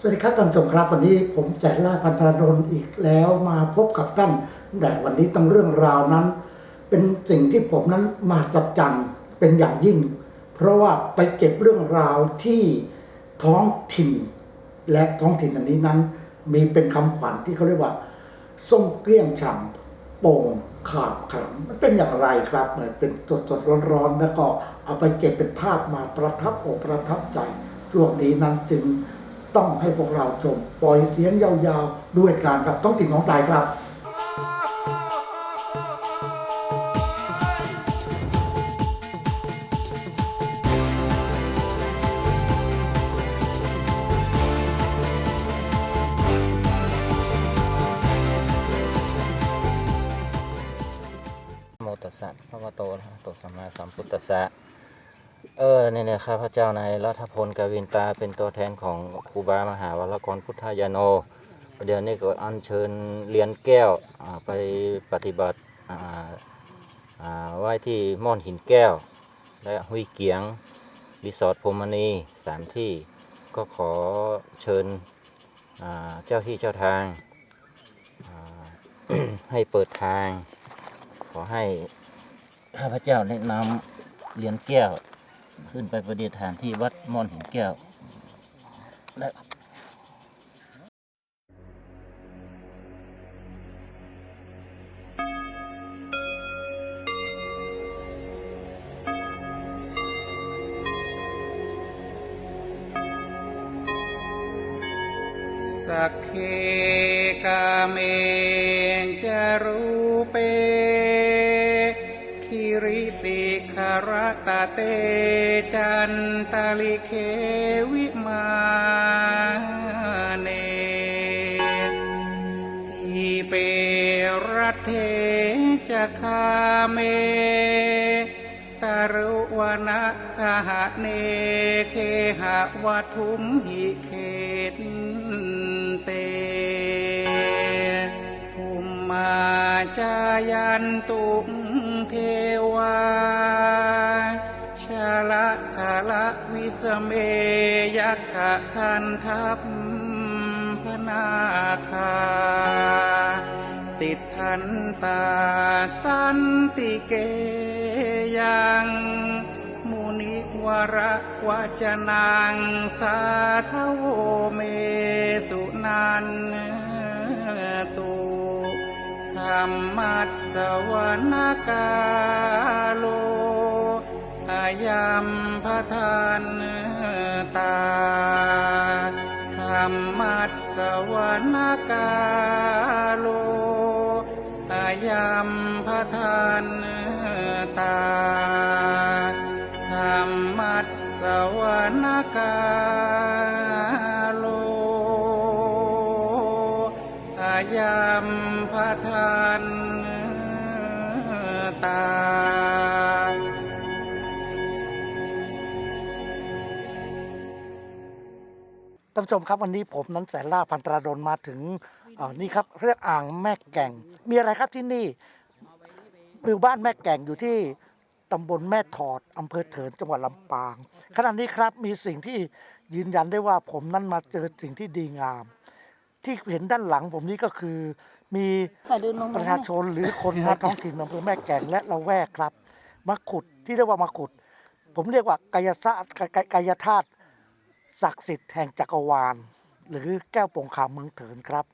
สวัสดีครับท่านผู้ชมครับวันนี้ผมแจกล่าพันธรดลอีกแล้วมาพบกับท่านแต่วันนี้ตั้งเรื่องราวนั้น เป็นสิ่งที่ผมนั้นมาจัดจันเป็นอย่างยิ่ง เพราะว่าไปเก็บเรื่องราวที่ท้องถิ่น และท้องถิ่นอันนี้นั้น มีเป็นคำขวัญที่เขาเรียกว่าส้มเกลี้ยงฉ่ำโป่งขาบขำมันเป็นอย่างไรครับมันเป็นสดสดๆร้อนๆแล้วก็เอาไปเก็บเป็นภาพมาประทับอกประทับใจช่วงนี้นั้นจึง ต้องให้พวกเราชมปล่อยเสียงยาวๆด้วยการกับต้องติดของตายครับโมตัสสะพระวะโตอะระหะโตสัมมาสัมพุทธัสสะ ออเนี่ยเนี่ยข้าพเจ้านายรัฐพลกวินตาเป็นตัวแทนของครูบามหาวรกรพุทธายาโน เดี๋ยวนี้ก็อัญเชิญเหรียญแก้วไปปฏิบัติไหว้ที่ม่อนหินแก้ว และหุยเกียงรีสอร์ทพมณีสามที่ก็ขอเชิญเจ้าที่เจ้าทางให้เปิดทาง ขอให้ข้าพเจ้าแนะนำเหรียญแก้ว ขึ้นไปประดิษฐานที่วัดม่อนหินแก้วและสักเคกาเมจารูเป เตจันตาลิเควิมาเนทีเปรัตเทจะคาเมตารุวนะคหะเนเคหะวัทุมหิเขตเตภุมมาจายันตุงเทวา สเมยักขะคันทัพพนาคา ติดทันตาสันติเกยังมุนิวระวจนังสาทโวเมสุนันตุธรรมัสสวนกาโล อายัมพทานตาธรรมัสสวนกาโลอายัมพทานตาธรรมัสสวนกาโลอายัมพทานตา ท่านผู้ชมครับวันนี้ผมนั้นแสนล่าพันตราดลมาถึงเอ่อนี่ครับเรียกอ่างแม่แก่ง มีอะไรครับที่นี่หมู่บ้านแม่แก่งอยู่ที่ตำบลแม่ถอดอำเภอเถินจังหวัดลำปาง ขณะนี้ครับมีสิ่งที่ยืนยันได้ว่าผมนั้นมาเจอสิ่งที่ดีงาม ที่เห็นด้านหลังผมนี้ก็คือมีค่ะดูนมประชาชนหรือคนในท้องถิ่นอำเภอแม่แก่งและละแวกครับมาขุดที่เรียกว่ามาขุด ผมเรียกว่ากายศาสตร์กายกายธาตุ ศักดิ์สิทธิ์แห่งจักรวาล หรือแก้วโป่งขามเมืองเถินครับ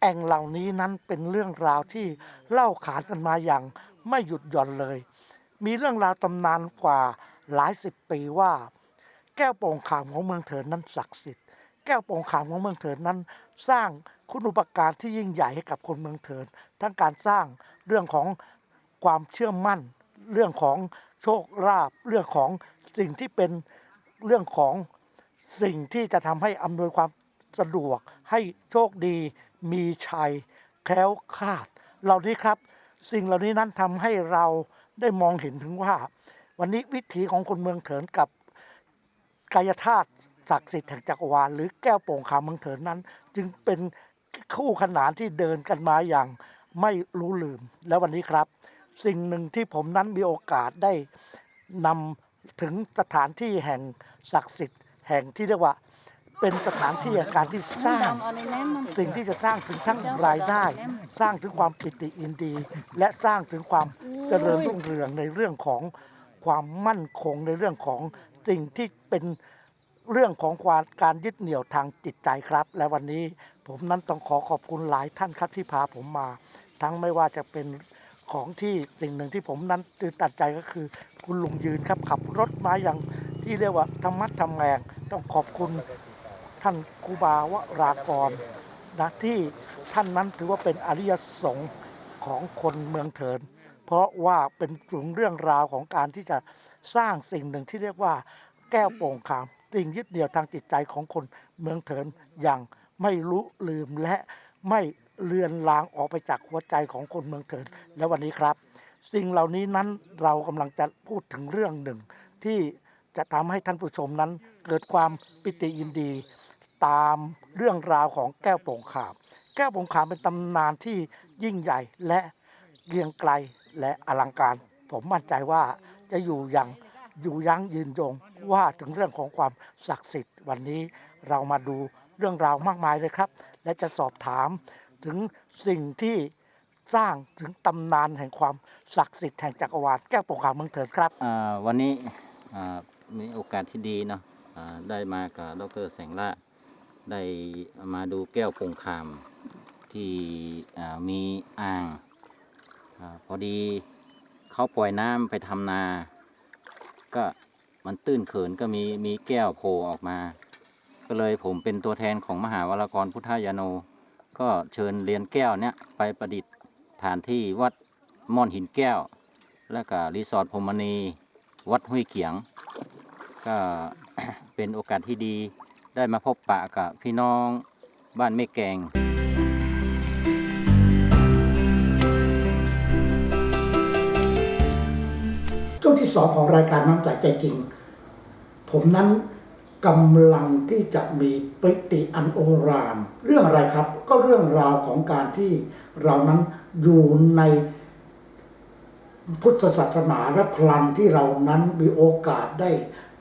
แอ่งเหล่านี้นั้นเป็นเรื่องราวที่เล่าขานกันมาอย่างไม่หยุดหย่อนเลย มีเรื่องราวตำนานกว่าหลายสิบปีว่า แก้วโป่งขามของเมืองเถินนั้นศักดิ์สิทธิ์แก้วโป่งขามของเมืองเถินนั้น สร้างคุณอุปการที่ยิ่งใหญ่ให้กับคนเมืองเถิน ทั้งการสร้างเรื่องของความเชื่อมั่น เรื่องของโชคลาภเรื่องของสิ่งที่เป็นเรื่องของ สิ่งที่จะทำให้อำนวยความสะดวกให้โชคดีมีชัยแคล้วคลาด เหล่านี้ครับ สิ่งเหล่านี้นั้นทำให้เราได้มองเห็นถึงว่า วันนี้วิถีของคนเมืองเถินกับกายธาตุศักดิ์สิทธิ์แห่งจักรวาลหรือแก้วโป่งขามเมืองเถินนั้น จึงเป็นคู่ขนานที่เดินกันมาอย่างไม่รู้ลืม และวันนี้ครับ สิ่งหนึ่งที่ผมนั้นมีโอกาสได้นำถึงสถานที่แห่งศักดิ์สิทธิ์ แห่งที่เรียกว่าเป็นสถานที่แห่งการที่สร้าง สิ่งที่จะสร้างถึงทั้งรายได้ สร้างถึงความปิติยินดี และสร้างถึงความเจริญรุ่งเรืองในเรื่องของความมั่นคงในเรื่องของสิ่งที่เป็นเรื่องของความการยึดเหนี่ยวทางจิตใจครับ และวันนี้ผมนั้นต้องขอขอบคุณหลายท่านครับที่พาผมมา ทั้งไม่ว่าจะเป็นของที่สิ่งหนึ่งที่ผมนั้นตื่นตันใจก็คือ คุณลุงยืนครับขับรถมาอย่างที่เรียกว่าธรรมัดทำแรง ต้องขอบคุณท่านครูบาวรากรนะที่ท่านนั้นถือว่าเป็นอริยสงฆ์ของคนเมืองเถิน เพราะว่าเป็นถึงเรื่องราวของการที่จะสร้างสิ่งหนึ่งที่เรียกว่าแก้วโป่งขามสิ่งยึดเหนี่ยวทางจิตใจของคนเมืองเถินอย่างไม่รู้ลืมและไม่เลือนลางออกไปจากหัวใจของคนเมืองเถิน และวันนี้ครับ สิ่งเหล่านี้นั้นเรากำลังจะพูดถึงเรื่องหนึ่ง ที่จะทำให้ท่านผู้ชมนั้น เกิดความปิติยินดี ตามเรื่องราวของแก้วโป่งขาม แก้วโป่งขามเป็นตำนานที่ยิ่งใหญ่และเกรียงไกลและอลังการ ผมมั่นใจว่าจะอยู่อย่างอยู่ยั้งยืนยงว่าถึงเรื่องของความศักดิ์สิทธิ์ วันนี้เรามาดูเรื่องราวมากมายเลยครับ และจะสอบถามถึงสิ่งที่สร้างถึงตำนานแห่งความศักดิ์สิทธิ์แห่งจักรวาลแก้วโป่งขามเมืองเถิดครับวันนี้มีโอกาสที่ดีเนาะ ได้มากับดรแสงล่าได้มาดูแก้วโปงคามที่มีอ่างอพอดีเขาปล่อยน้ำไปทำนา ก็มันตื้นเขินก็มีมีแก้วโผล่ออกมา ก็เลยผมเป็นตัวแทนของมหาวรากรพุทธายาโน ก็เชิญเรียนแก้วเนี้ยไปประดิษฐานที่วัดม่อนหินแก้ว แล้วก็รีสอร์ทพมณี วัดห้วยเขียง ก็ เป็นโอกาสที่ดีได้มาพบปะกับพี่น้องบ้านแม่แกงช่วงที่สองของรายการน้ำใจใจจริง ผมนั้นกำลังที่จะมีปิติอันโอรานเรื่องอะไรครับ ก็เรื่องราวของการที่เรานั้นอยู่ในพุทธศาสนาและพลังที่เรานั้นมีโอกาสได้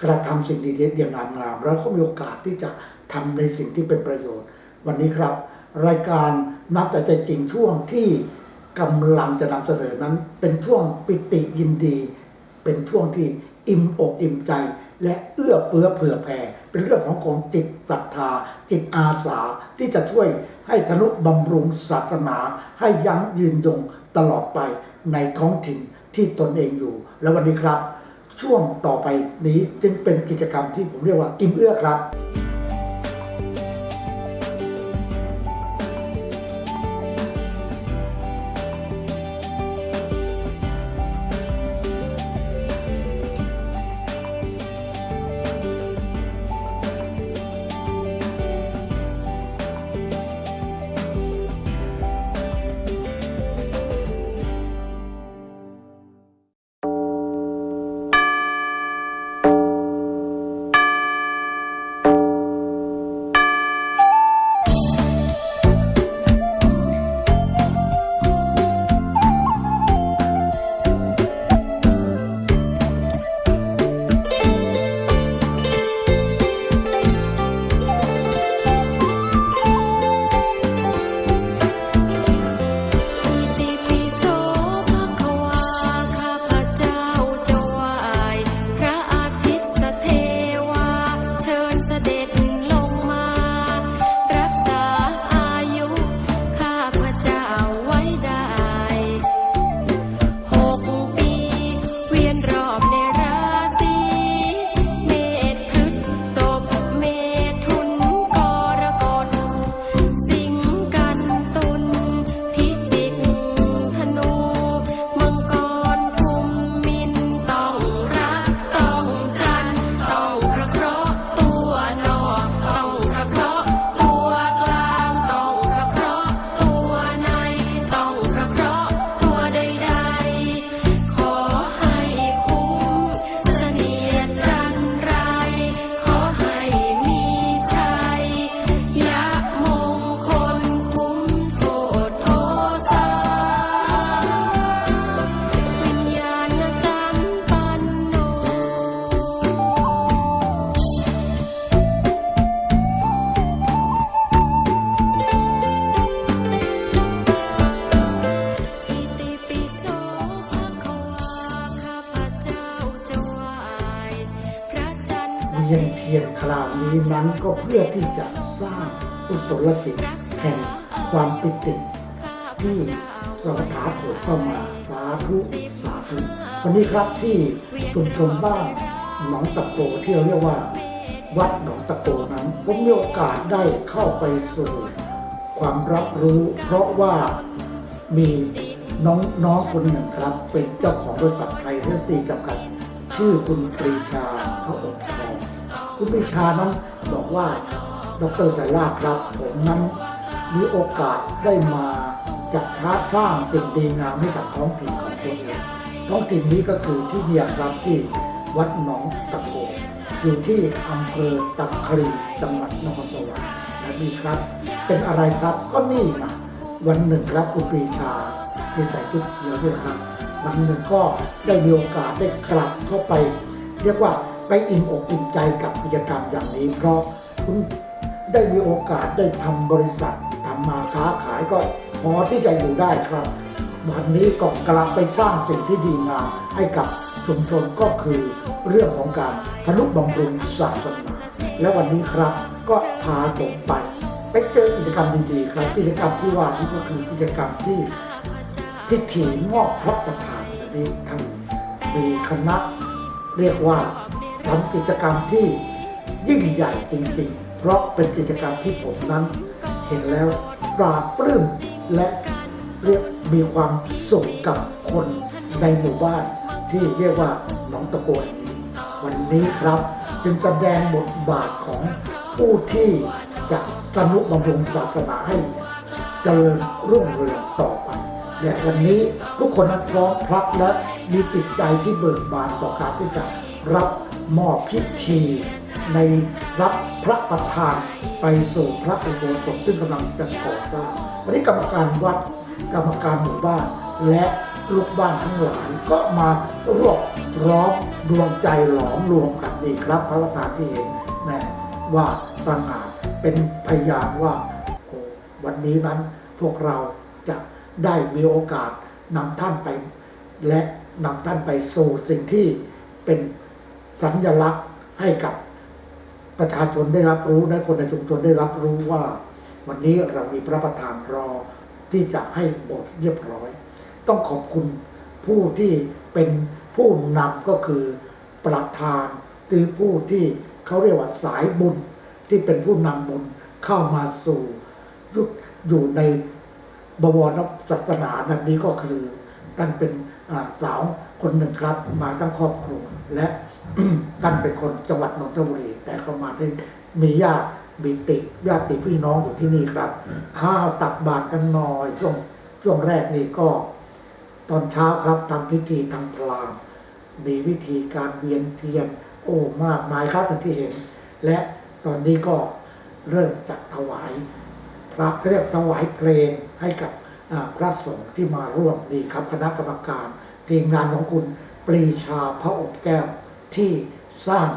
กระทำสิ่งดีๆอย่างงามๆแล้วก็มีโอกาสที่จะทำในสิ่งที่เป็นประโยชน์ วันนี้ครับ รายการนับแต่ใจจริงช่วงที่กำลังจะนำเสนอนั้น เป็นช่วงปิติยินดี เป็นช่วงที่อิ่มอกอิ่มใจ และเอื้อเฟื้อเผื่อแผ่เป็นเรื่องของของจิตศรัทธา จิตอาสาที่จะช่วยให้ธนุบำรุงศาสนา ให้ยั้งยืนยงตลอดไปในท้องถิ่นที่ตนเองอยู่ แล้ววันนี้ครับ ช่วงต่อไปนี้จึงเป็นกิจกรรมที่ผมเรียกว่าอิ่มเอื้อครับ วียนเทียนคราวนี้นั้นก็เพื่อที่จะสร้างกุศลจิตแห่งความปิติที่สวถาโถเข้ามาสาธุสาธุวันนี้ครับที่ชุมชนบ้านหนองตะโกที่เราเรียกว่า วัดหนองตะโกนั้นผมมีโอกาสได้เข้าไปสู่ความรับรู้ เพราะว่ามีน้องน้องคนหนึ่งครับ เป็นเจ้าของบริษัทไทยเรื่องตีจำกัด ชื่อคุณปรีชาพระองคุ คุณปรีชานั้นบอกว่าดรสายลาครับ ผมนั้นมีโอกาสได้มาจัดท้าสร้างสิ่งดีงามให้กับท้องถิ่นของตัวเองท้องถิ่นนี้ก็คือที่เนี่ยครับที่วัดหนองตะโกอยู่ที่อำเภอตะครีจังหวัดนครสวรรค์และนี่ครับ เป็นอะไรครับก็นี่นะวันหนึ่งครับคุณปีชาที่ใส่ชุดเขียวด้วยครับ วันหนึ่งก็ได้มีโอกาสได้กลับเข้าไป เรียกว่า ไปอิ่มอกอิ่มใจกับกิจกรรมอย่างนี้ เพราะคุณได้มีโอกาสได้ทำบริษัททำมาค้าขายก็พอที่จะอยู่ได้ครับ วันนี้ก็กลับไปสร้างสิ่งที่ดีงามให้กับชุมชนก็คือเรื่องของการทนุบำรุงศาสนาและวันนี้ครับก็พาผมไป ไปเจอกิจกรรมดีๆครับกิจกรรมที่ว่านี้ก็คือกิจกรรมที่พิธีมอบพระประธานอันนี้ทานมีคณะเรียกว่า ทำกิจกรรมที่ยิ่งใหญ่จริงๆ เพราะเป็นกิจกรรมที่ผมนั้น เห็นแล้วปราบปลื้มและเรียกมีความสุขกับคนในหมู่บ้านที่เรียกว่าหนองตะโกนวันนี้ครับจึงแสดงบทบาทของผู้ที่จะสนุบำรุงศาสนาให้เจริญรุ่งเรืองต่อไปและวันนี้ทุกคนนั้นพร้อมพรักและมีจิตใจที่เบิกบานต่อการที่จะรับ มอบพิธีในรับพระประธานไปสู่พระอุโบสถซึ่งกำลังจะก่อสร้างวันนี้กรรมการวัดกรรมการหมู่บ้าน และลูกบ้านทั้งหลายก็มารวบร้อมดวงใจหลอมรวมกันนี่ครับ พระประธานที่เห็นนะว่าสง่าเป็นพยานว่าวันนี้นั้นพวกเราจะได้มีโอกาสนำท่านไป และนำท่านไปสู่สิ่งที่เป็น สัญลักษณ์ให้กับประชาชนได้รับรู้และคนในชุมชนได้รับรู้ว่า วันนี้เรามีพระประธานรอที่จะให้บทเรียบร้อย ต้องขอบคุณผู้ที่เป็นผู้นำก็คือประธานหรือผู้ที่เขาเรียกว่าสายบุญที่เป็นผู้นำบุญเข้ามาสู่ยุคอยู่ในบวรศาสนาแบบนี้ก็คือท่านเป็นสาวคนหนึ่งครับ มาตั้งครอบครัวและ ท่านเป็นคนจังหวัดนนทบุรี แต่เขามาได้มีญาติมีติญาติพี่น้องอยู่ที่นี่ครับข้าวตักบาตรกันหน่อยช่วงช่วงแรกนี่ก็ ตอนเช้าครับทำพิธีทางพราหมณ์มีวิธีการเวียนเทียน โอ้มากมายครับอย่างที่เห็น และตอนนี้ก็เริ่มจัดถวายพระเรียกถวายเพลงให้กับอ่าพระสงฆ์ที่มาร่วมนี่ครับคณะกรรมการทีมงานของคุณปรีชาพระอบแก้ว ที่สร้าง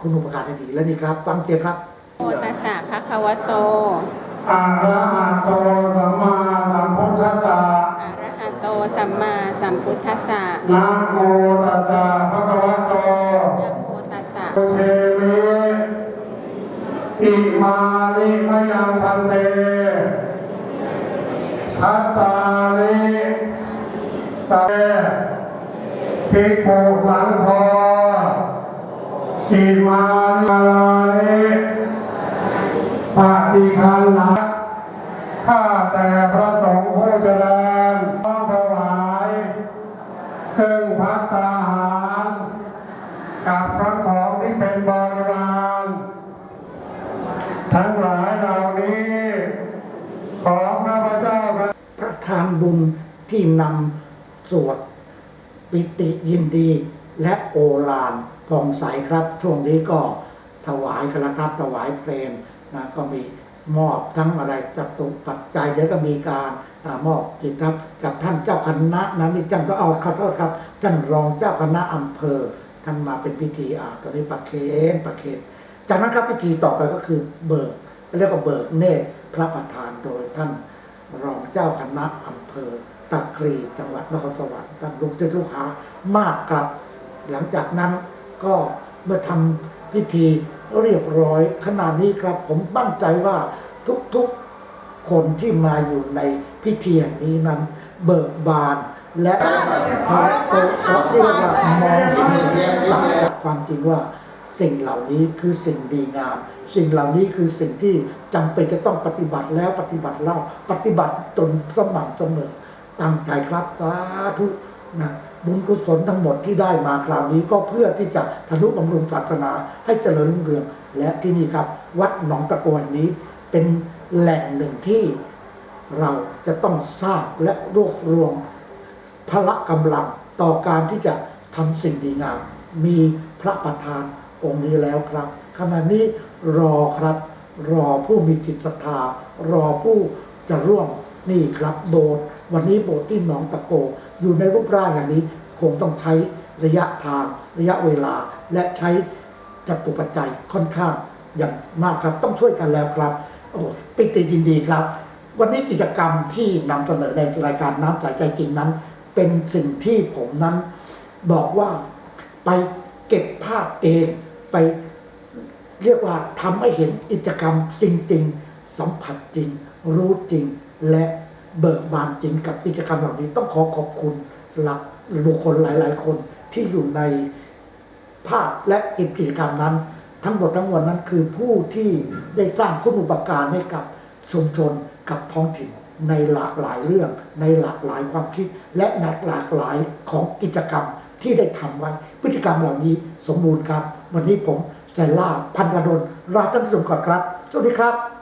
คุณอุปการให้ดีและนี่ครับ ฟังเสียงครับโมตัสสะภะคะวะโตอะระหะโตสัมมาสัมพุทธัสสะอะระหะโตสัมมาสัมพุทธัสสะนะโมตัสสะภะคะวะโตนะโมตัสสะเทมิอิมานิมะยังพันเตทัตตานิตะเตภิกขุสังโฆ อิมานิมานิปฏิคันนะข้าแต่พระสงฆ์ผู้เจริญน้อมถวายซึ่งพัตตาหารกับทั้งของที่เป็นบริวารทั้งหลายเหล่านี้ ของพระพเจ้าพระพระทานบุญที่นำสวดปิติยินดี และโอฬารผ่องใสครับ ช่วงนี้ก็ถวายกันล้วครับถวายเพลงนะก็มีมอบทั้งอะไรจตุปัจจัยเดี๋ยวก็มีการอมอบจิตครับกับท่านเจ้าคณะนะนี่จังก็เอาขอโทษครับท่านรองเจ้าคณะอำเภอ ท่านมาเป็นพิธีอ่าตอนนี้ประเคนประเคนจากนั้นครับพิธีต่อไปก็คือเบิกเรียกว่าเบิกเนตรพระประธานโดยท่านรองเจ้าคณะอำเภอตะครีจังหวัดนครสวรรค์ท่านลูกศิษย์ลูกหามากครับ หลังจากนั้นก็เมื่อทพิธีเรียบร้อยขนาดนี้ครับผมมั่นใจว่าทุกๆคนที่มาอยู่ในพิธีแห่งนี้นั้นเบิกบานและทำโตเพระที่เรียกว่ามองเห็นถึงสัจจะความจริงว่าสิ่งเหล่านี้คือสิ่งดีงาม สิ่งเหล่านี้คือสิ่งที่จำเป็นจะต้องปฏิบัติแล้วปฏิบัติเล่าปฏิบัติจนสม่ำเสมอตั้งใจครับสาธุนะ บุญกุศลทั้งหมดที่ได้มาคราวนี้ก็เพื่อที่จะทะลุบำรุงศาสนาให้เจริญรุ่งเรือง และที่นี่ครับ วัดหนองตะโกแห่งนี้เป็นแหล่งหนึ่งที่เราจะต้องสร้างและรวบรวมพละกำลังต่อการที่จะทำสิ่งดีงาม มีพระประธานองค์นี้แล้วครับ ขณะนี้รอครับ รอผู้มีจิตศรัทธารอผู้จะร่วมนี่ครับโบสถ์วันนี้โบสถ์ที่หนองตะโก อยู่ในรูปร่างอย่างนี้ คงต้องใช้ระยะทาง ระยะเวลา และใช้จัตุปัจจัยค่อนข้างอย่างมากครับ ต้องช่วยกันแล้วครับโอ้ปิติยินดีครับ วันนี้กิจกรรมที่นำเสนอในรายการน้ำใสใจจริงนั้น เป็นสิ่งที่ผมนั้นบอกว่าไปเก็บภาพเองไปเรียกว่าทำให้เห็นกิจกรรมจริง ๆ สัมผัสจริง รู้จริงและ เบิกบานจริงกับกิจกรรมเหล่านี้ต้องขอขอบคุณหลักบุคคลหลาย ๆ คนที่อยู่ในภาพและกิจกรรมนั้น ทั้งหมดทั้งมวลนั้นคือผู้ที่ได้สร้างคุณอุปการให้กับชุมชนกับท้องถิ่นในหลากหลายเรื่อง ในหลากหลายความคิด และหลากหลากหลายของกิจกรรมที่ได้ทำไว้ พฤติกรรมเหล่านี้สมบูรณ์ครับ วันนี้ผมแซล่าพันธดลลาท่านผู้ชมก่อนครับ สวัสดีครับ